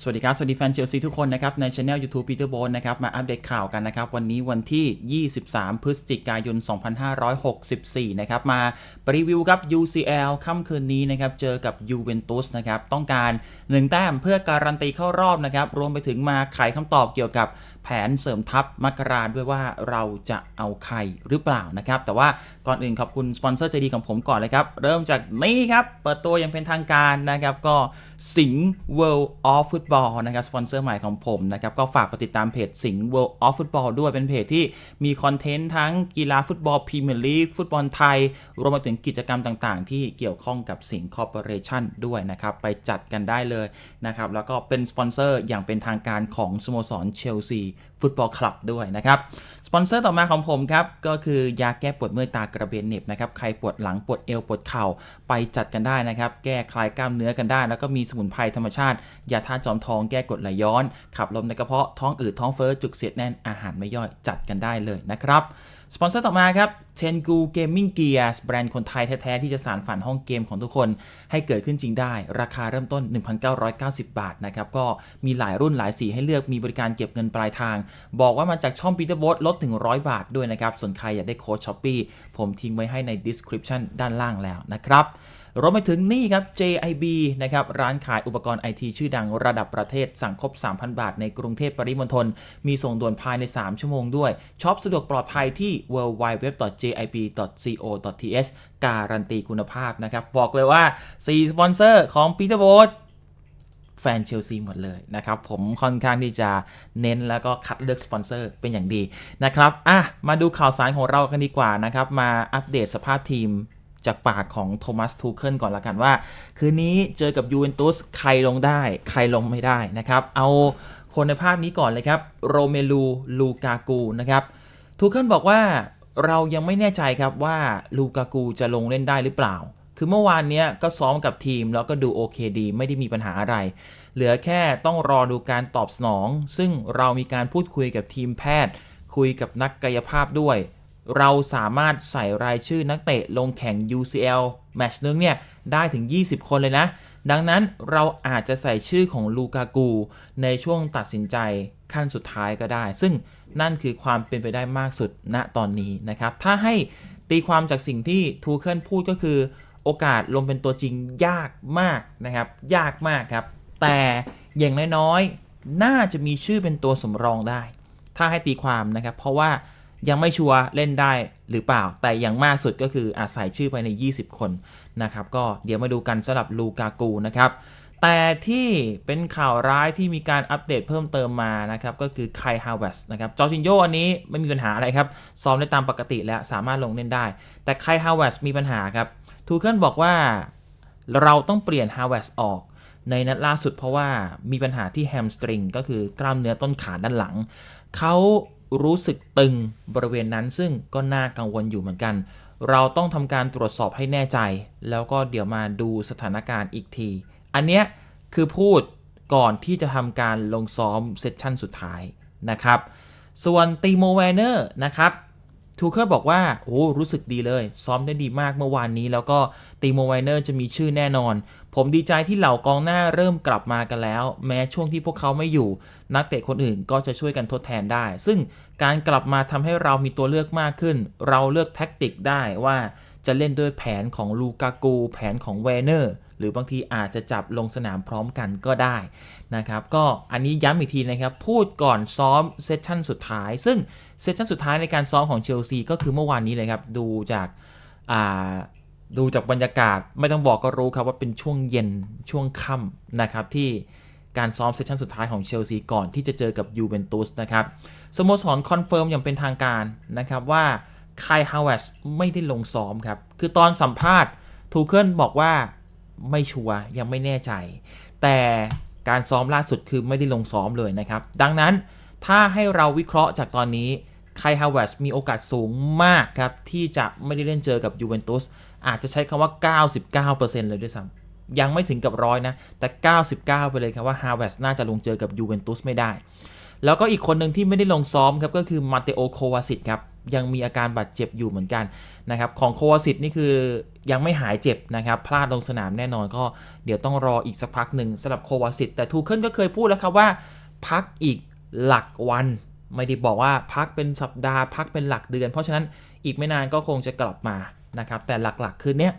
สวัสดีครับ สวัสดีแฟนเชลซีทุกคนนะครับ ในช anel YouTube Peter b o n นะครับ มาอัปเดตข่าวกันนะครับ วันนี้วันที่ 23 พฤศจิกายน 2564 นะครับ มารีวิวครับ UCL ค่ำคืนนี้นะครับ เจอกับยูเวนตุสนะครับ ต้องการ 1 แต้มเพื่อการันตีเข้ารอบนะครับ รวมไปถึงมาไขคำตอบเกี่ยวกับแผนเสริมทัพมกราด้วยว่าเราจะเอาใครหรือเปล่านะครับ แต่ว่าก่อนอื่นขอบคุณสปอนเซอร์ใจดีของผมก่อนเลยครับ เริ่มจากนี่ครับ เปิดตัวอย่างเป็นทางการนะครับ ก็สิงห์ World of Football นะครับสปอนเซอร์ใหม่ของผมนะครับก็ฝากไปติดตามเพจสิงห์ World of Football ด้วยเป็นเพจที่มีคอนเทนต์ทั้งกีฬาฟุตบอลพรีเมียร์ลีกฟุตบอลไทย รวมไปถึงกิจกรรมต่างๆ ที่เกี่ยวข้องกับสิงห์คอร์ปอเรชั่นด้วยนะครับ ไปจัดกันได้เลยนะครับแล้วก็เป็นสปอนเซอร์อย่างเป็นทางการของสโมสรเชลซีฟุตบอลคลับด้วยนะครับ สปอนเซอร์ต่อมาของผมครับ ก็คือยาแก้ปวดเมื่อยตากระเบนเน็บนะครับใครปวดหลังปวดเอวปวดเข่าไปจัดกันได้นะครับ แก้คลายกล้ามเนื้อกันได้ แล้วก็มีสมุนไพรธรรมชาติ ยาทาจอมทองแก้กดไหลย้อน ขับลมในกระเพาะท้องอืดท้องเฟ้อจุกเสียดแน่นอาหารไม่ย่อยจัดกันได้เลยนะครับ สปอนเซอร์ต่อมาครับ t e n g u Gaming Gears แบรนด์คนไทยแท้ ๆ ที่จะสารฝันห้องเกมของทุกคนให้เกิดขึ้นจริงได้ ราคาเริ่มต้น 1,990 บาทนะครับ ก็มีหลายรุ่นหลายสีให้เลือกมีบริการเก็บเงินปลายทาง บอกว่ามาจากช่องปีเตอร์บอสลดถึง 100 บาทด้วยนะครับ ส่วนใครอยากได้โค้ดช้อปปี้ผมทิ้งไว้ให้ใน description ด้านล่างแล้วนะครับ รวมไปถึงนี่ครับ JIB นะครับร้านขายอุปกรณ์ไอทีชื่อดังระดับประเทศสั่งครบ 3,000 บาทในกรุงเทพปริมณฑลมีส่งด่วนภายใน 3 ชั่วโมงด้วยช็อปสะดวกปลอดภัยที่ www.jib.co.th การันตีคุณภาพนะครับ บอกเลยว่า 4 สปอนเซอร์ของ Peter b o t แฟนเชลซีหมดเลยนะครับ ผมค่อนข้างที่จะเน้นแล้วก็คัดเลือกสปอนเซอร์เป็นอย่างดีนะครับอะมาดูข่าวสารของเรากันดีกว่านะครับ มาอัปเดตสภาพทีม จากปากของโทมัสทูเคิลก่อนละกันว่า คืนนี้เจอกับยูเวนตุสใครลงได้ ใครลงไม่ได้นะครับ เอาคนในภาพนี้ก่อนเลยครับโรเมลูลูกากูนะครับทูเคิลบอกว่าเรายังไม่แน่ใจครับว่าลูกากูจะลงเล่นได้หรือเปล่า คือเมื่อวานเนี้ยก็ซ้อมกับทีมแล้วก็ดูโอเคดี ไม่ได้มีปัญหาอะไร เหลือแค่ต้องรอดูการตอบสนอง ซึ่งเรามีการพูดคุยกับทีมแพทย์ คุยกับนักกายภาพด้วย เราสามารถใส่รายชื่อนักเตะลงแข่ง UCL แมตช์นึงเนี่ย ได้ถึง 20 คนเลยนะ ดังนั้นเราอาจจะใส่ชื่อของลูกากูในช่วงตัดสินใจขั้นสุดท้ายก็ได้ ซึ่งนั่นคือความเป็นไปได้มากสุดณตอนนี้นะครับ ถ้าให้ตีความจากสิ่งที่ทูเคิลพูดก็คือโอกาสลงเป็นตัวจริงยากมากนะครับ ยากมากครับ แต่อย่างน้อยๆ น่าจะมีชื่อเป็นตัวสำรองได้ ถ้าให้ตีความนะครับ เพราะว่า ยังไม่ชัวร์เล่นได้หรือเปล่า แต่อย่างมากสุดก็คืออาศัยชื่อไปใน 20 คนนะครับ ก็เดี๋ยวมาดูกันสำหรับลูกากูนะครับแต่ที่เป็นข่าวร้ายที่มีการอัปเดตเพิ่มเติมมานะครับ ก็คือไคฮาวเวสนะครับจอร์จินโยอันนี้ไม่มีปัญหาอะไรครับ ซ้อมได้ตามปกติแล้วสามารถลงเล่นได้ แต่ไคฮาวเวสมีปัญหาครับทูเคิลบอกว่าเราต้องเปลี่ยนฮาวเวสออกในนัดล่าสุดเพราะว่ามีปัญหาที่แฮมสตริงก็คือกล้ามเนื้อต้นขาด้านหลัง เขา รู้สึกตึงบริเวณนั้นซึ่งก็น่ากังวลอยู่เหมือนกัน เราต้องทำการตรวจสอบให้แน่ใจ แล้วก็เดี๋ยวมาดูสถานการณ์อีกที อันเนี้ยคือพูดก่อนที่จะทำการลงซ้อมเซสชั่นสุดท้ายนะครับ ส่วนตีโมแวนเนอร์นะครับ ทูเคิลบอกว่า โอ้ รู้สึกดีเลย ซ้อมได้ดีมากเมื่อวานนี้ แล้วก็ตีโมไวเนอร์จะมีชื่อแน่นอน ผมดีใจที่เหล่ากองหน้าเริ่มกลับมากันแล้ว แม้ช่วงที่พวกเขาไม่อยู่ นักเตะคนอื่นก็จะช่วยกันทดแทนได้ ซึ่งการกลับมาทำให้เรามีตัวเลือกมากขึ้น เราเลือกแท็กติกได้ว่าจะเล่นด้วยแผนของลูกากูแผนของเวเนอร์หรือบางทีอาจจะจับลงสนามพร้อมกันก็ได้นะครับ ก็อันนี้ย้ำอีกทีนะครับ พูดก่อนซ้อมเซสชั่นสุดท้าย ซึ่งเซสชั่นสุดท้ายในการซ้อมของเชลซีก็คือเมื่อวานนี้เลยครับ ดูจากาดูจากบรรยากาศไม่ต้องบอกก็รู้ครับว่าเป็นช่วงเย็นช่วงค่ำนะครับที่การซ้อมเซสชั่นสุดท้ายของเชลซีก่อนที่จะเจอกับยูเวนตุสนะครับสโมสรคอนเฟิร์มอย่างเป็นทางการนะครับว่า ไคลฮาวเวสไม่ได้ลงซ้อมครับ คือตอนสัมภาษณ์ทูเคิลบอกว่าไม่ชัวร์ยังไม่แน่ใจ แต่การซ้อมล่าสุดคือไม่ได้ลงซ้อมเลยนะครับ ดังนั้นถ้าให้เราวิเคราะห์จากตอนนี้ไคลฮาวเวสมีโอกาสสูงมากครับ ที่จะไม่ได้เล่นเจอกับยูเวนตุสอาจจะใช้คำว่า 99%เลยด้วยซ้ำยังไม่ถึงกับร้อยนะ แต่ 99 ไปเลยครับว่าฮาวเวสน่าจะลงเจอกับยูเวนตุสไม่ได้ แล้วก็อีกคนหนึ่งที่ไม่ได้ลงซ้อมครับก็คือมาเตโอโควาซิตครับยังมีอาการบาดเจ็บอยู่เหมือนกันนะครับของโควาซิตนี่คือยังไม่หายเจ็บนะครับพลาดลงสนามแน่นอนก็เดี๋ยวต้องรออีกสักพักหนึ่งสำหรับโควาซิตแต่ทูเคิลก็เคยพูดแล้วครับว่า พักอีกหลักวัน ไม่ได้บอกว่าพักเป็นสัปดาห์ พักเป็นหลักเดือน เพราะฉะนั้นอีกไม่นานก็คงจะกลับมานะครับแต่หลักๆคือเนี้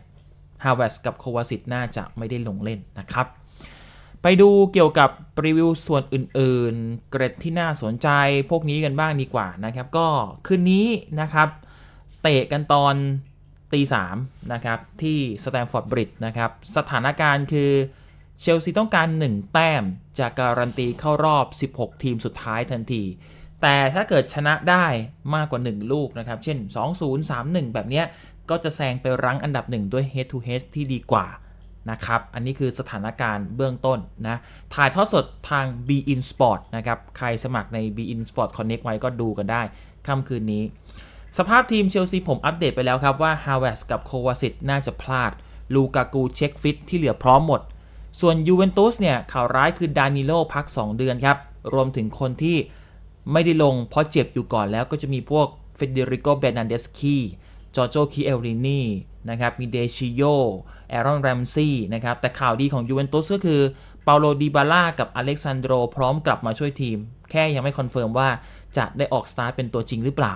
ฮาวเวสกับโควาซิตน่าจะไม่ได้ลงเล่นนะครับ ไปดูเกี่ยวกับรีวิวส่วนอื่นๆ เกรดที่น่าสนใจพวกนี้กันบ้างดีกว่านะครับ ก็คืนนี้นะครับ เตะกันตอนตีสามนะครับที่สแตมฟอร์ดบริดจ์นะครับ สถานการณ์คือเชลซีต้องการ 1 แต้มจากการันตีเข้ารอบ 16 ทีมสุดท้ายทันที แต่ถ้าเกิดชนะได้มากกว่า 1 ลูกนะครับ เช่น 2-0 3-1 แบบเนี้ยก็จะแซงไปรั้งอันดับ 1 ด้วย head to head ที่ดีกว่า นะครับ อันนี้คือสถานการณ์เบื้องต้นนะ ถ่ายทอดสดทาง b in Sport นะครับ ใครสมัครใน b in Sport Connect ไว้ก็ดูกันได้ค่ำคืนนี้ สภาพทีมเชลซีผมอัปเดตไปแล้วครับว่าฮาวเวสกับโควาซิตน่าจะพลาด ลูกากูเช็คฟิตที่เหลือพร้อมหมด ส่วนยูเวนตุสเนี่ยข่าวร้ายคือดานิโลพัก 2 เดือนครับ รวมถึงคนที่ไม่ได้ลงเพราะเจ็บอยู่ก่อนแล้วก็จะมีพวกเฟเดริโกเบนันเดสคีจอร์โจคีเอลรินี นะครับ มีเดชิโยแอรอนแรมซี่นะครับ แต่ข่าวดีของยูเวนตุสก็คือเปาโลดิบาล่ากับอเล็กซานโดรพร้อมกลับมาช่วยทีม แค่ยังไม่คอนเฟิร์มว่าจะได้ออกสตาร์ทเป็นตัวจริงหรือเปล่า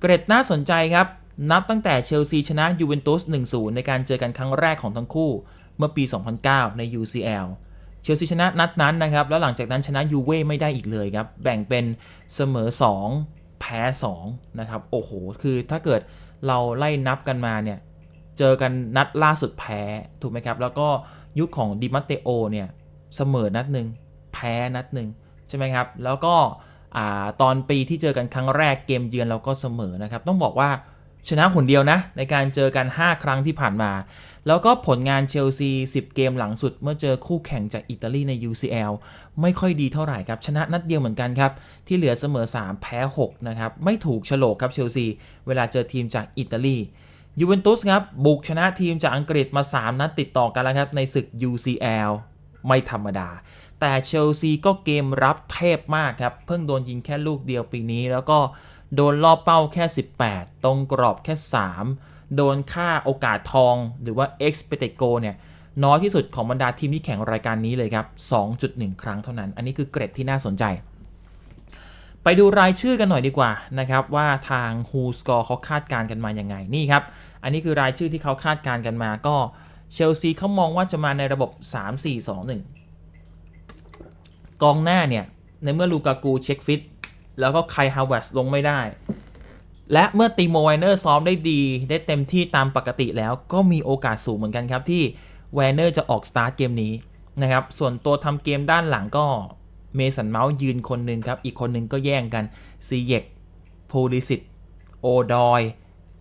เกรดน่าสนใจครับ นับตั้งแต่เชลซีชนะยูเวนตุส1-0 ในการเจอกันครั้งแรกของทั้งคู่ เมื่อปี 2009 ใน UCL เชลซีชนะนัดนั้นนะครับ แล้วหลังจากนั้นชนะยูเว่ไม่ได้อีกเลยครับ แบ่งเป็นเสมอ 2 แพ้ 2 นะครับ โอ้โห คือถ้าเกิดเราไล่นับกันมาเนี่ย เจอกันนัดล่าสุดแพ้ถูกไหมครับ แล้วก็ยุคของดิมาเตโอเนี่ยเสมอนัดหนึ่งแพ้นัดหนึ่งใช่ไหมครับ แล้วก็อตอนปีที่เจอกันครั้งแรกเกมเยือนเราก็เสมอนะครับ ต้องบอกว่าชนะหนเดียวนะ ในการเจอกัน 5 ครั้งที่ผ่านมา แล้วก็ผลงานเชลซี 10 เกมหลังสุด เมื่อเจอคู่แข่งจากอิตาลีใน UCL ไม่ค่อยดีเท่าไหร่ครับ ชนะนัดเดียวเหมือนกันครับ ที่เหลือเสมอ 3 แพ้ 6 นะครับ ไม่ถูกโฉลกครับเชลซี เวลาเจอทีมจากอิตาลี ยูเวนตุสครับ บุกชนะทีมจากอังกฤษมา 3 นัดติดต่อกันแล้วครับ ในศึก UCL ไม่ธรรมดา แต่เชลซีก็เกมรับเทพมากครับ เพิ่งโดนยิงแค่ลูกเดียวปีนี้ แล้วก็โดนล่อเป้าแค่ 18 ตรงกรอบแค่ 3 โดนค่าโอกาสทองหรือว่า expected goal เนี่ยน้อยที่สุดของบรรดาทีมที่แข่งรายการนี้เลยครับ 2.1 ครั้งเท่านั้น อันนี้คือเกรดที่น่าสนใจ ไปดูรายชื่อกันหน่อยดีกว่านะครับว่าทาง Who Score เขาคาดการณ์กันมาอยังไงนี่ครับ อันนี้คือรายชื่อที่เขาคาดการณ์กันมาก็เชลซีเขามองว่าจะมาในระบบ 3-4-2-1 กองหน้าเนี่ย ในเมื่อลูกากูเช็คฟิต แล้วก็ไคฮาวเวสลงไม่ได้ และเมื่อตีโมไวเนอร์ซ้อมได้ดี ได้เต็มที่ตามปกติแล้วก็มีโอกาสสูงเหมือนกันครับที่แวนเนอร์จะออกสตาร์ทเกมนี้นะครับส่วนตัวทำเกมด้านหลังก็ เมสันเมาส์ยืนคนหนึ่งครับ อีกคนหนึ่งก็แย่งกันซีเยกโพลิสิตโอดอย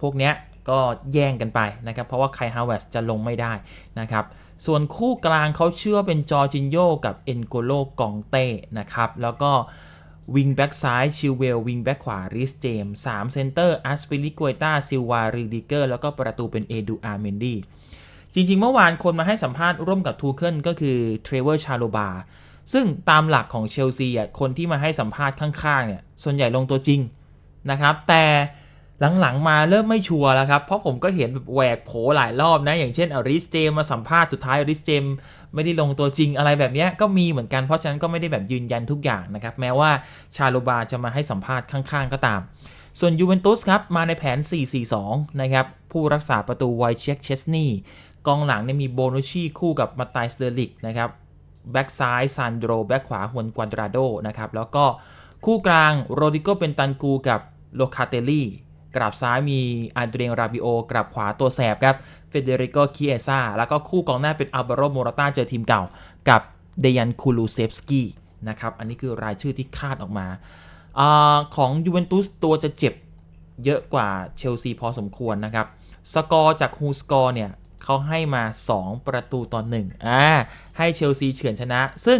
พวกเนี้ยก็แย่งกันไปนะครับ เพราะว่าไคฮาวเวสจะลงไม่ได้นะครับ ส่วนคู่กลางเขาเชื่อเป็นจอร์จินโยกับเอ็นโกโลกองเต้นะครับ แล้วก็วิงแบ็กซ้ายชิลเวลวิงแบ็กขวาริสเจมสามเซนเตอร์อัสปิลิกวยตาซิลวารีดิเกอร์แล้วก็ประตูเป็นเอดูอาร์เมนดีจริงๆ เมื่อวานคนมาให้สัมภาษณ์ร่วมกับทูเคิลก็คือเทรเวอร์ชาโลบา ซึ่งตามหลักของเชลซีอะคนที่มาให้สัมภาษณ์ข้างๆเนี่ยส่วนใหญ่ลงตัวจริงนะครับแต่หลังๆมาเริ่มไม่ชัวร์แล้วครับ เพราะผมก็เห็นแบบแหวกโผหลายรอบนะ อย่างเช่นอริสเจมมาสัมภาษณ์สุดท้ายอริสเจมไม่ได้ลงตัวจริงอะไรแบบนี้ก็มีเหมือนกันเพราะฉะนั้นก็ไม่ได้แบบยืนยันทุกอย่างนะครับ แม้ว่าชาโลบาจะมาให้สัมภาษณ์ข้างๆก็ตาม ส่วนยูเวนตุสครับ มาในแผน 4-4-2 นะครับ ผู้รักษาประตูไวเช็คเชสนีกองหลังเนี่ยมีโบนุชีคู่กับมาตายสเตอร์ลิกนะครับ แบ็กซ้ายซานโดรแบ็กขวาฮวนกวาดราโดนะครับ แล้วก็คู่กลางโรดิโกเป็นตันกูกับโลคาเตลลี่กราบซ้ายมีอันเดรียราบิโอกราบขวาตัวแสบครับเฟเดริโกคิเอซาแล้วก็คู่กองหน้าเป็นอัลบาโรโมราตาเจอทีมเก่า กับเดยันคูลูเซฟสกี้นะครับ อันนี้คือรายชื่อที่คาดออกมาอของยูเวนตุสตัวจะเจ็บเยอะกว่าเชลซีพอสมควรนะครับ สกอร์จากฮูสกอร์เนี่ย เขาให้มา 2 ประตูต่อหนึ่งอ่าให้เชลซีเฉือนชนะ ซึ่ง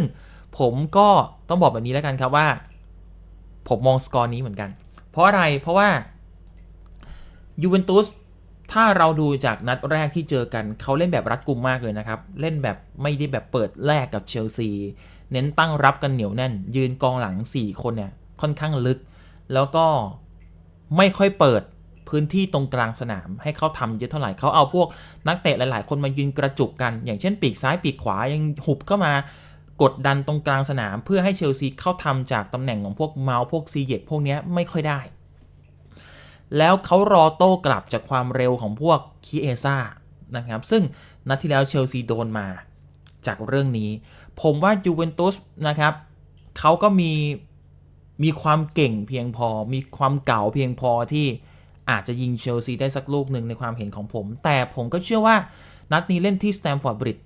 ผมก็ต้องบอกแบบนี้แล้วกันครับว่า ผมมองสกอร์นี้เหมือนกัน เพราะอะไรเพราะว่ายูเวนตุสถ้าเราดูจากนัดแรกที่เจอกันเขาเล่นแบบรัดกุมมากเลยนะครับ เล่นแบบไม่ได้แบบเปิดแรกกับเชลซี เน้นตั้งรับกันเหนียวแน่น ยืนกองหลัง 4 คนเนี่ยค่อนข้างลึก แล้วก็ไม่ค่อยเปิด พื้นที่ตรงกลางสนามให้เขาทำเยอะเท่าไหร่เขาเอาพวกนักเตะหลาย ๆ คนมายืนกระจุกกัน อย่างเช่นปีกซ้ายปีกขวายังหุบเข้ามากดดันตรงกลางสนาม เพื่อให้เชลซีเข้าทำจากตำแหน่งของพวกเมาส์พวกซีเยกพวกนี้ไม่ค่อยได้ แล้วเขารอโต้กลับจากความเร็วของพวกคีเอซ่านะครับซึ่งนัดที่แล้วเชลซีโดนมาจากเรื่องนี้ ผมว่ายูเวนตุสนะครับเขาก็มีมีความเก่งเพียงพอ มีความเก่าเพียงพอที่ อาจจะยิงเชลซีได้สักลูกหนึ่งในความเห็นของผม แต่ผมก็เชื่อว่านัดนี้เล่นที่สแตมฟอร์ดบริดจ์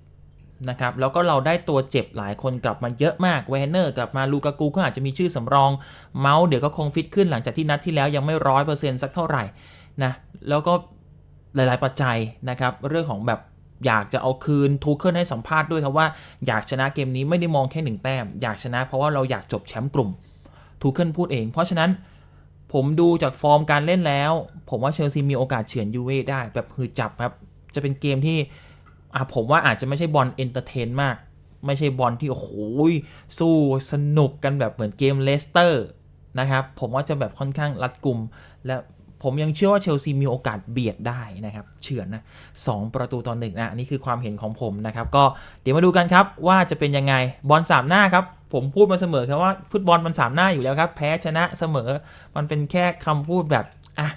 นะครับแล้วก็เราได้ตัวเจ็บหลายคนกลับมาเยอะมากแวนเนอร์กลับมาลูกากูก็อาจจะมีชื่อสำรองเมาส์เดี๋ยวก็คงฟิตขึ้นหลังจากที่นัดที่แล้วยังไม่ร้อยเปอร์เซ็นต์สักเท่าไหร่นะแล้วก็หลาย ๆ ปัจจัยนะครับ เรื่องของแบบอยากจะเอาคืนทูเคิลให้สัมภาษณ์ด้วยครับว่าอยากชนะเกมนี้ไม่ได้มองแค่หนึ่งแต้ม อยากชนะเพราะว่าเราอยากจบแชมป์กลุ่มทูเคิลพูดเอง เพราะฉะนั้น ผมดูจากฟอร์มการเล่นแล้ว ผมว่าเชลซีมีโอกาสเฉือนยูเว่ได้แบบหือจับครับ จะเป็นเกมที่อะผมว่าอาจจะไม่ใช่บอลเอนเตอร์เทนมาก ไม่ใช่บอลที่ โอ้โหสู้สนุกกันแบบเหมือนเกมเลสเตอร์นะครับ ผมว่าจะแบบค่อนข้างรัดกุมและผมยังเชื่อว่าเชลซีมีโอกาสเบียดได้นะครับ เฉือนนะสองประตูต่อหนึ่งนะนนี่คือความเห็นของผมนะครับ ก็เดี๋ยวมาดูกันครับว่าจะเป็นยังไงบอลสามหน้าครับ ผมพูดมาเสมอครับว่าฟุตบอลมันสามหน้าอยู่แล้วครับ แพ้ชนะเสมอ มันเป็นแค่คำพูดแบบอะ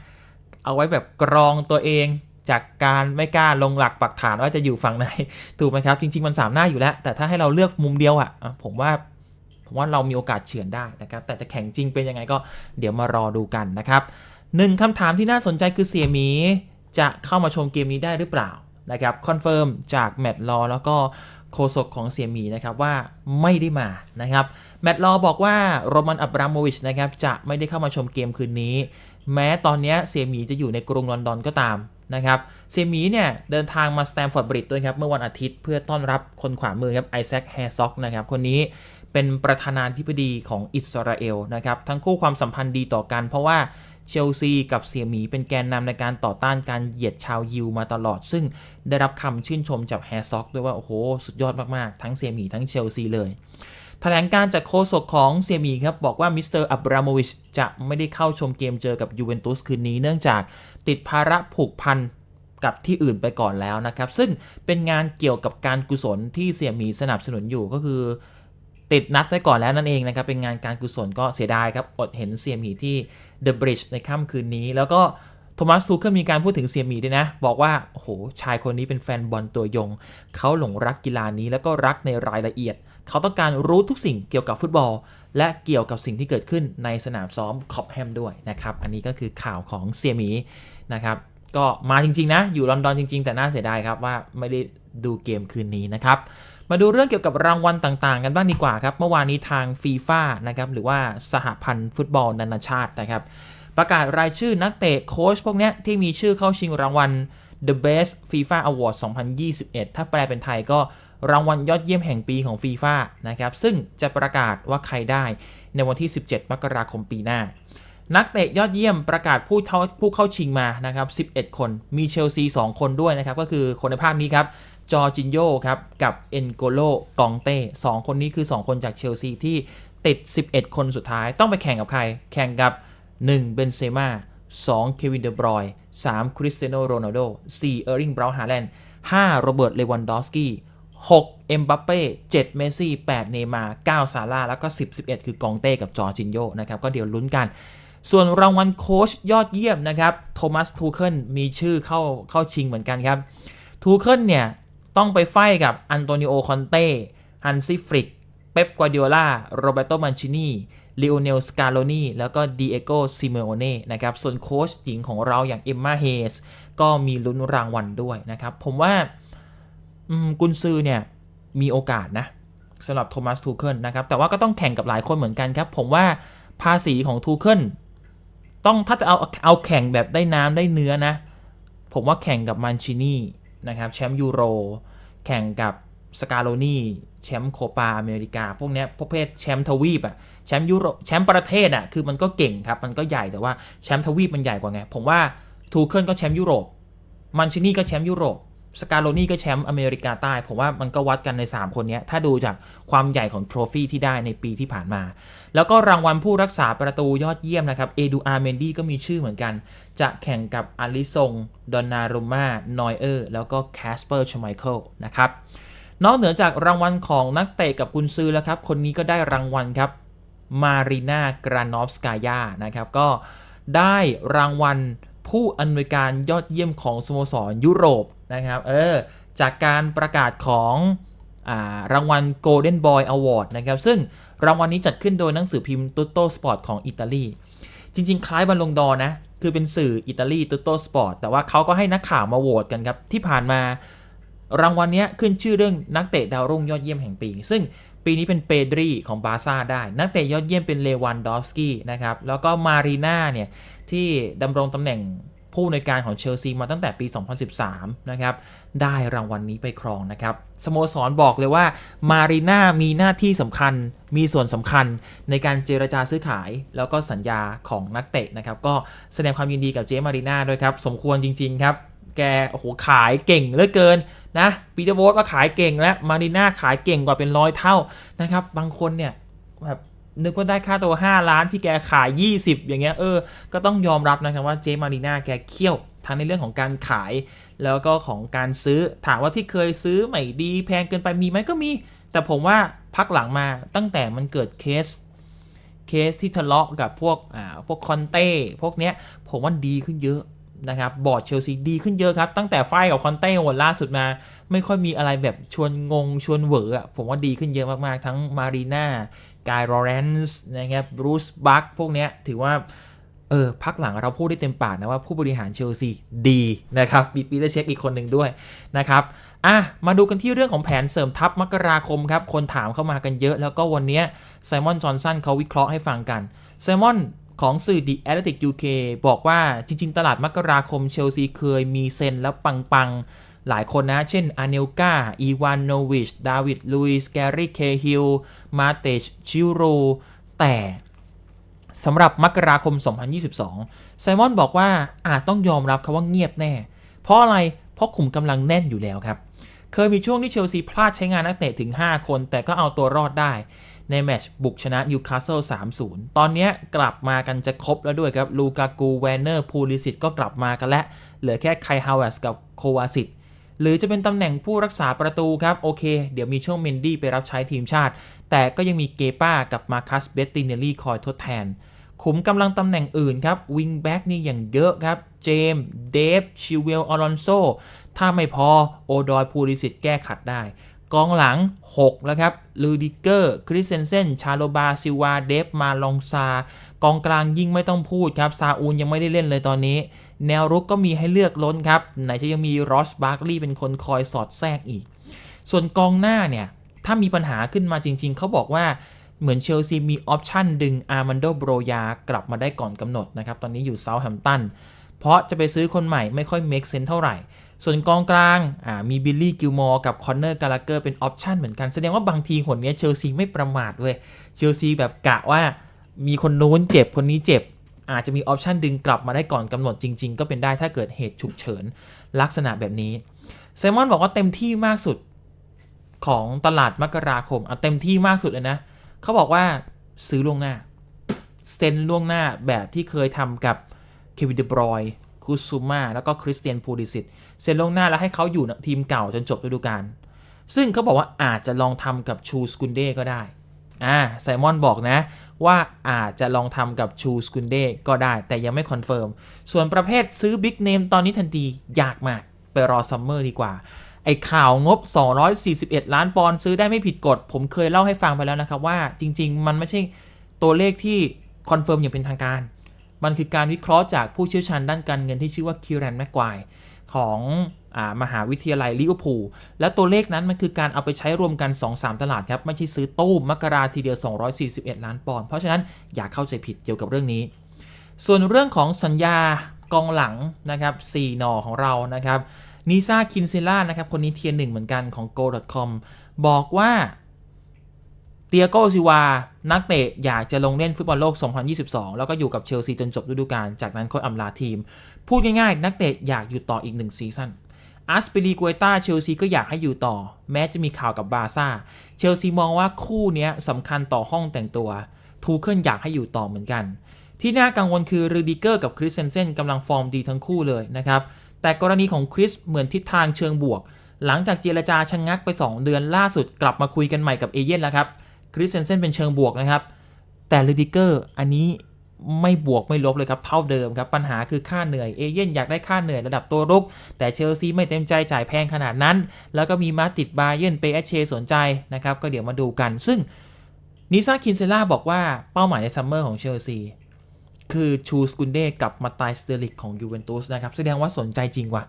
เอาไว้แบบกรองตัวเองจากการไม่กล้าลงหลักปักฐานว่าจะอยู่ฝั่งไหนถูกไหมครับ จริง ๆ มันสามหน้าอยู่แล้ว แต่ถ้าให้เราเลือกมุมเดียวอะอะ ผมว่าผมว่าเรามีโอกาสเฉือนได้นะครับ แต่จะแข่งจริงเป็นยังไงก็เดี๋ยวมารอดูกันนะครับหนึ่งคำถามที่น่าสนใจคือเสียหมีจะเข้ามาชมเกมนี้ได้หรือเปล่านะครับคอนเฟิร์มจากแมตต์ลอแล้วก็ โฆษกของเสียมีนะครับว่าไม่ได้มานะครับแมตต์ลอบอกว่าโรมันอับราโมวิชนะครับจะไม่ได้เข้ามาชมเกมคืนนี้ แม้ตอนนี้เสียมีจะอยู่ในกรุงลอนดอนก็ตามนะครับเสียมีเนี่ยเดินทางมาสแตมฟอร์ดบริดจ์ด้วยครับเมื่อวันอาทิตย์เพื่อต้อนรับคนขวามือครับไอแซคแฮร์ซ็อกนะครับคนนี้เป็นประธานาธิบดีของอิสราเอลนะครับทั้งคู่ความสัมพันธ์ดีต่อกันเพราะว่า เชลซีกับเสี่ยหมีเป็นแกนนำในการต่อต้านการเหยียดชาวยิวมาตลอด ซึ่งได้รับคำชื่นชมจากแฮร์ซ็อกด้วยว่า โอ้โห สุดยอดมาก ๆ ทั้งเสี่ยหมีทั้งเชลซีเลยแถลงการจากโฆษกของเซียมีครับ บอกว่ามิสเตอร์อับราโมวิชจะไม่ได้เข้าชมเกมเจอกับยูเวนตุสคืนนี้เนื่องจากติดภาระผูกพันกับที่อื่นไปก่อนแล้วนะครับ ซึ่งเป็นงานเกี่ยวกับการกุศลที่เสี่ยมีสนับสนุนอยู่ก็คือ ติดนัดไว้ก่อนแล้วนั่นเองนะครับ เป็นงานการกุศลก็เสียดายครับ อดเห็นเซียมีที่ The Bridge ในค่ำคืนนี้ แล้วก็โทมัสทูเคิลมีการพูดถึงเซียมีด้วยนะ บอกว่า โอ้โห ชายคนนี้เป็นแฟนบอลตัวยง เขาหลงรักกีฬานี้แล้วก็รักในรายละเอียด เขาต้องการรู้ทุกสิ่งเกี่ยวกับฟุตบอล และเกี่ยวกับสิ่งที่เกิดขึ้นในสนามซ้อมคอบแฮมด้วยนะครับ อันนี้ก็คือข่าวของเซียมีนะครับ ก็มาจริงๆนะ อยู่ลอนดอนจริง ๆ แต่น่าเสียดายครับว่าไม่ได้ดูเกมคืนนี้นะครับ มาดูเรื่องเกี่ยวกับรางวัลต่างๆ กันบ้างดีกว่าครับ เมื่อวานนี้ทางฟีฟ่านะครับหรือว่าสหพันธ์ฟุตบอลนานาชาตินะครับ ประกาศรายชื่อนักเตะโค้ชพวกนี้ที่มีชื่อเข้าชิงรางวัล The Best FIFA Award 2021 ถ้าแปลเป็นไทยก็รางวัลยอดเยี่ยมแห่งปีของฟีฟ่านะครับ ซึ่งจะประกาศว่าใครได้ในวันที่ 17 มกราคมปีหน้า นักเตะยอดเยี่ยมประกาศผู้ผู้เข้าชิงมานะครับ 11 คน มีเชลซี 2 คนด้วยนะครับ ก็คือคนในภาพนี้ครับ จอร์จินโยครับ กับเอ็นโกโลกองเต้สองคนนี้คือ 2 คนจากเชลซีที่ติด 11 คนสุดท้ายต้องไปแข่งกับใคร แข่งกับ 1. เบนเซม่า 2. เควินเดบรอย 3. คริสเตียโนโรนัลโด 4. เออร์ลิงบราวน์ฮาแลนด์ 5. โรเบิร์ตเลวันดอฟสกี้ 6. เอ็มบัปเป้ 7. เมสซี่ 8. เนมาร์ 9. ซาร่าแล้วก็ 10 11 คือกองเต้กับจอร์จินโยนะครับ ก็เดี๋ยวลุ้นกัน ส่วนรางวัลโค้ชยอดเยี่ยมนะครับโทมัสทูเคิลมีชื่อเข้าเข้าชิงเหมือนกันครับทูเคิลเนี่ย ต้องไปไฟกับอันโตนิโอคอนเต้ฮันซิฟริก เป๊ปกวาดิโอลาโรเบโตมันชินีลีโอเนลสกาโลนีแล้วก็ดีเอโกซิเมโอเน่นะครับส่วนโค้ชหญิงของเราอย่างเอมมาเฮสก็มีลุ้นรางวัลด้วยนะครับ ผมว่ากุนซือเนี่ย มีโอกาสนะสำหรับโทมัสทูเคิลนะครับ แต่ว่าก็ต้องแข่งกับหลายคนเหมือนกันครับ ผมว่าภาษีของทูเคิลต้องถ้าจะเอาเอาแข่งแบบได้น้ำได้เนื้อนะ ผมว่าแข่งกับมันชินี นะครับแชมป์ยูโร แข่งกับสกาโลนีแชมป์โคปาอเมริกา พวกนี้ประเภทแชมป์ทวีปอะแชมป์ยุโรแชมป์ประเทศอะคือมันก็เก่งครับ มันก็ใหญ่แต่ว่าแชมป์ทวีปมันใหญ่กว่าไง ผมว่าทูเคิลก็แชมป์ยุโรปมันชินี่ก็แชมป์ยุโรป สกาโลนี่ก็แชมป์อเมริกาใต้ ผมว่ามันก็วัดกันใน 3 คนนี้ถ้าดูจากความใหญ่ของโทรฟี่ที่ได้ในปีที่ผ่านมา แล้วก็รางวัลผู้รักษาประตูยอดเยี่ยมนะครับ เอดูอาร์เมนดี้ก็มีชื่อเหมือนกัน จะแข่งกับอาริซง ดอนนารุมานอยเออร์ แล้วก็แคสเปอร์ชไมเคิลนะครับ นอกเหนือจากรางวัลของนักเตะกับกุนซือแล้วครับ คนนี้ก็ได้รางวัลครับมารีนากรานอฟสกายานะครับ ก็ได้รางวัลผู้อำนวยการยอดเยี่ยมของสโมสรยุโรป นะครับเออจากการประกาศของอารางวัล Golden Boy Award นะครับ ซึ่งรางวัลนี้จัดขึ้นโดยหนังสือพิมพ์ Tutto Sport ของอิตาลี จริง ๆ คล้ายบอลลงดอร์นะ คือเป็นสื่ออิตาลี Tutto Sport แต่ว่าเขาก็ให้นักข่าวมาโหวตกันครับ ที่ผ่านมารางวัลนี้ขึ้นชื่อเรื่องนักเตะดาวรุ่งยอดเยี่ยมแห่งปี ซึ่งปีนี้เป็นเปดรีของบาร์ซ่าได้ นักเตะยอดเยี่ยมเป็นเลวันดอฟสกี้นะครับ แล้วก็มารีน่าเนี่ยที่ดำรงตำแหน่ง ผู้ในการของเชลซีมาตั้งแต่ปี 2013 นะครับ ได้รางวัลนนี้ไปครองนะครับ สโมสรบอกเลยว่ามารีน่ามีหน้าที่สำคัญ มีส่วนสำคัญในการเจรจาซื้อขาย แล้วก็สัญญาของนักเตะนะครับ ก็แสดงความยินดีกับเจมารีน่าด้วยครับ สมควรจริง ๆ ครับ แก โอ้โห ขายเก่งเหลือเกินนะ ปีเตอร์โบสมาขายเก่งและมารีน่าขายเก่งกว่าเป็นร้อยเท่านะครับ บางคนเนี่ยแบบ นึกว่าได้ค่าตัว 5 ล้านที่แกขาย 20 อย่างเงี้ยเออ ก็ต้องยอมรับนะครับว่าเจมารีนาแกเคี่ยวทั้งในเรื่องของการขาย แล้วก็ของการซื้อถามว่าที่เคยซื้อใหม่ดี แพงเกินไปมีไหมก็มี แต่ผมว่าพักหลังมาตั้งแต่มันเกิดเคสเคสที่ทะเลาะกับพวกอ่าพวกคอนเต้พวกเนี้ยผมว่าดีขึ้นเยอะนะครับบอร์ดเชลซีดีขึ้นเยอะครับ ตั้งแต่ไฟกับคอนเต้วันล่าสุดมา ไม่ค่อยมีอะไรแบบชวนงงชวนเหวอะผมว่าดีขึ้นเยอะมาก ๆ ทั้งมารีนา กายโรเรนส์นะครับบรูซบัคพวกเนี้ยถือว่าเออพักหลังเราพูดได้เต็มปากนะว่าผู้บริหารเชลซีดีนะครับมีปีเตอร์เช็คอีกคนหนึ่งด้วยนะครับอะมาดูกันที่เรื่องของแผนเสริมทัพมกราคมครับ คนถามเข้ามากันเยอะ แล้วก็วันนี้ไซมอนจอห์นสันเขาวิเคราะห์ให้ฟังกันไซมอนของสื่อ The Athletic UK บอกว่าจริง ๆ ตลาดมกราคมเชลซีเคยมีเซ็นแล้วปังๆ หลายคนนะ เช่นอาเนลกาอีวานโนวิช ดาวิด ลุยส์ แกรี่ เคฮิล มาเตช ชิโร แต่สำหรับมกราคม 2022 ไซมอนบอกว่าอาจต้องยอมรับคำว่าเงียบแน่ เพราะอะไร เพราะขุมกำลังแน่นอยู่แล้วครับ เคยมีช่วงที่เชลซีพลาดใช้งานนักเตะถึง 5 คน แต่ก็เอาตัวรอดได้ในแมตช์บุกชนะนิวคาสเซิล3-0 ตอนนี้กลับมากันจะครบแล้วด้วยครับ ลูกากู แวนเนอร์ พูลิสิตก็กลับมากันแล้ว เหลือแค่ไคฮาวเวสกับโควาสิต หรือจะเป็นตำแหน่งผู้รักษาประตูครับ โอเค เดี๋ยวมีช่วงเมนดี้ไปรับใช้ทีมชาติ แต่ก็ยังมีเกป้ากับมาคัสเบตตินเนลลี่คอยทดแทน ขุมกำลังตำแหน่งอื่นครับวิงแบ็กนี่อย่างเยอะครับ เจมส์เดฟชิเวลอลอนโซถ้าไม่พอโอดอยพูลิสิตแก้ขัดได้ กองหลัง 6 แล้วครับลูดิเกอร์ คริสเซนเซน ชาโลบา ซิวา เดฟ มาลองซา กองกลางยิ่งไม่ต้องพูดครับ ซาอูนยังไม่ได้เล่นเลยตอนนี้ แนวรุกก็มีให้เลือกล้นครับ ไหนจะยังมีรอสบาร์กลีย์เป็นคนคอยสอดแทรกอีก ส่วนกองหน้าเนี่ย ถ้ามีปัญหาขึ้นมาจริง ๆ เขาบอกว่าเหมือนเชลซีมีออปชั่นดึงอาร์มันโดโบรยากลับมาได้ก่อนกำหนดนะครับ ตอนนี้อยู่เซาท์แฮมป์ตัน เพราะจะไปซื้อคนใหม่ไม่ค่อยเมคเซนเท่าไหร่ ส่วนกองกลางมีบิลลี่กิลมอร์กับคอนเนอร์กาลาเกอร์เป็นออปชันเหมือนกัน แสดงว่าบางทีหนนี้เชลซีไม่ประมาทเว้ยเชลซีแบบกะว่ามีคนโน้นเจ็บคนนี้เจ็บ อาจจะมีออปชันดึงกลับมาได้ก่อนกำหนดจริง ๆ ก็เป็นได้ถ้าเกิดเหตุฉุกเฉินลักษณะแบบนี้ไซมอนบอกว่าเต็มที่มากสุดของตลาดมกราคมอะเต็มที่มากสุดเลยนะ เขาบอกว่าซื้อล่วงหน้า เซ็นล่วงหน้าแบบที่เคยทำกับเควินเดบรอย คูซูมาแล้วก็คริสเตียนพูลิสิตเซ็นลงหน้าแล้วให้เขาอยู่ทีมเก่าจนจบฤดูกาลซึ่งเขาบอกว่าอาจจะลองทำกับชูสกุนเด้ก็ได้อ่าไซมอนบอกนะ ว่าอาจจะลองทำกับชูสกุนเด้ก็ได้ แต่ยังไม่คอนเฟิร์ม ส่วนประเภทซื้อบิ๊กเนมตอนนี้ทันทียากมาก ไปรอซัมเมอร์ดีกว่า ไอ้ข่าวงบ 241 ล้านปอนด์ซื้อได้ไม่ผิดกฎ ผมเคยเล่าให้ฟังไปแล้วนะครับว่าจริง ๆ มันไม่ใช่ตัวเลขที่คอนเฟิร์มอย่างเป็นทางการ มันคือการวิเคราะห์จากผู้เชี่ยวชาญด้านการเงินที่ชื่อว่าคิวแรนแมกควายของอมหาวิทยาลัยลิเวอร์พูลและตัวเลขนั้นมันคือการเอาไปใช้รวมกัน 2-3 ตลาดครับ ไม่ใช่ซื้อตู้มกราทีเดียว 241 ล้านปอนด์เพราะฉะนั้นอย่าเข้าใจผิดเกี่ยวกับเรื่องนี้ ส่วนเรื่องของสัญญากองหลังนะครับ4หนอของเรานะครับนิซาคินเซล่านะครับคนนี้เทียนหนึ่งเหมือนกันของ go.com บอกว่า เตียโกซิวา นักเตะอยากจะลงเล่นฟุตบอลโลก 2022 แล้วก็อยู่กับเชลซีจนจบฤดูกาล จากนั้นค่อยอำลาทีม พูดง่ายๆ นักเตะอยากอยู่ต่ออีกหนึ่งซีซั่นอาสเปรีก u เ t ต้าเชลซีก็อยากให้อยู่ต่อ แม้จะมีข่าวกับบาร์ซ่า เชลซีมองว่าคู่นี้สำคัญต่อห้องแต่งตัว ทูเคิลอยากให้อยู่ต่อเหมือนกัน ที่น่ากังวลคือรูดิเกอร์กับคริสเซนเซนกำลังฟอร์มดีทั้งคู่เลยนะครับ แต่กรณีของคริสเหมือนทิศทางเชิงบวก หลังจากเจรจาชะงงักไป 2 เดือนล่าสุดกลับมาคุยกันใหม่กับเอเย่นแล้วครับ คริสเซนเซนเป็นเชิงบวกนะครับ แต่ลูดิเกอร์อันนี้ไม่บวกไม่ลบเลยครับเท่าเดิมครับ ปัญหาคือค่าเหนื่อยเอเย่นอยากได้ค่าเหนื่อยระดับตัวรุก แต่เชลซีไม่เต็มใจจ่ายแพงขนาดนั้น แล้วก็มีมาติดบาเยนเปเอเชสนใจนะครับ ก็เดี๋ยวมาดูกัน ซึ่งนิซาคินเซล่าบอกว่าเป้าหมายในซัมเมอร์ของเชลซีคือชูสกุนเดกับมาตายสเตอริกของยูเวนตุสนะครับ แสดงว่าสนใจจริงว่ะ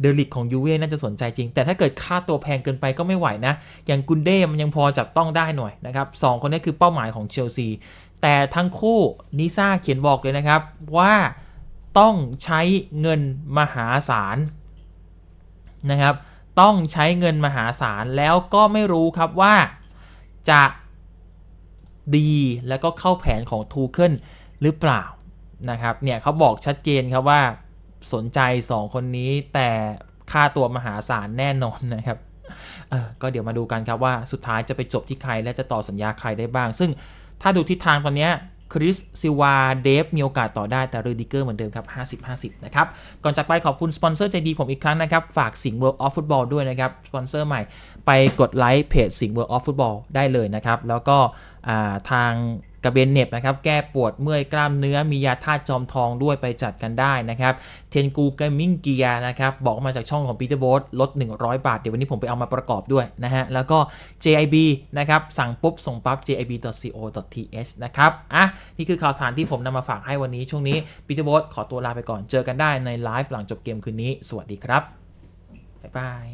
เดลิกของยูเว่น่าจะสนใจจริง แต่ถ้าเกิดค่าตัวแพงเกินไปก็ไม่ไหวนะ อย่างกุนเด้มันยังพอจับต้องได้หน่อยนะครับสองคนนี้คือเป้าหมายของเชลซี แต่ทั้งคู่นิซ่าเขียนบอกเลยนะครับว่าต้องใช้เงินมหาศาลนะครับ ต้องใช้เงินมหาศาลแล้วก็ไม่รู้ครับว่าจะดีแล้วก็เข้าแผนของทูเคิลหรือเปล่านะครับ เนี่ยเขาบอกชัดเจนครับว่า สนใจ 2 คนนี้ แต่ค่าตัวมหาศาลแน่นอนนะครับก็เดี๋ยวมาดูกันครับว่าสุดท้ายจะไปจบที่ใครและจะต่อสัญญาใครได้บ้าง ซึ่งถ้าดูทิศทางตอนนี้คริสซิวาเดฟมีโอกาสต่อได้แต่รูดิเกอร์เหมือนเดิมครับ 50-50 นะครับ ก่อนจากไปขอบคุณสปอนเซอร์ใจดีผมอีกครั้งนะครับ ฝากสิงห์ World of Football ด้วยนะครับ สปอนเซอร์ใหม่ไปกดไลค์เพจสิงห์ World of Football ได้เลยนะครับ แล้วก็ทาง กระเบนเน็บนะครับแก้ปวดเมื่อยกล้ามเนื้อมียาธาตุจอมทองด้วยไปจัดกันได้นะครับเทนกูเกมมิ่งเกียร์นะครับบอกมาจากช่องของปีเตอร์โบสลด 100 บาท เดี๋ยววันนี้ผมไปเอามาประกอบด้วยนะฮะแล้วก็ JIB นะครับสั่งปุ๊บส่งปั๊บ jib.co.th นะครับอะนี่คือข่าวสารที่ผมนำมาฝากให้วันนี้ช่วงนี้ปีเตอร์โบสขอตัวลาไปก่อนเจอกันได้ในไลฟ์หลังจบเกมคืนนี้ สวัสดีครับบ๊ายบาย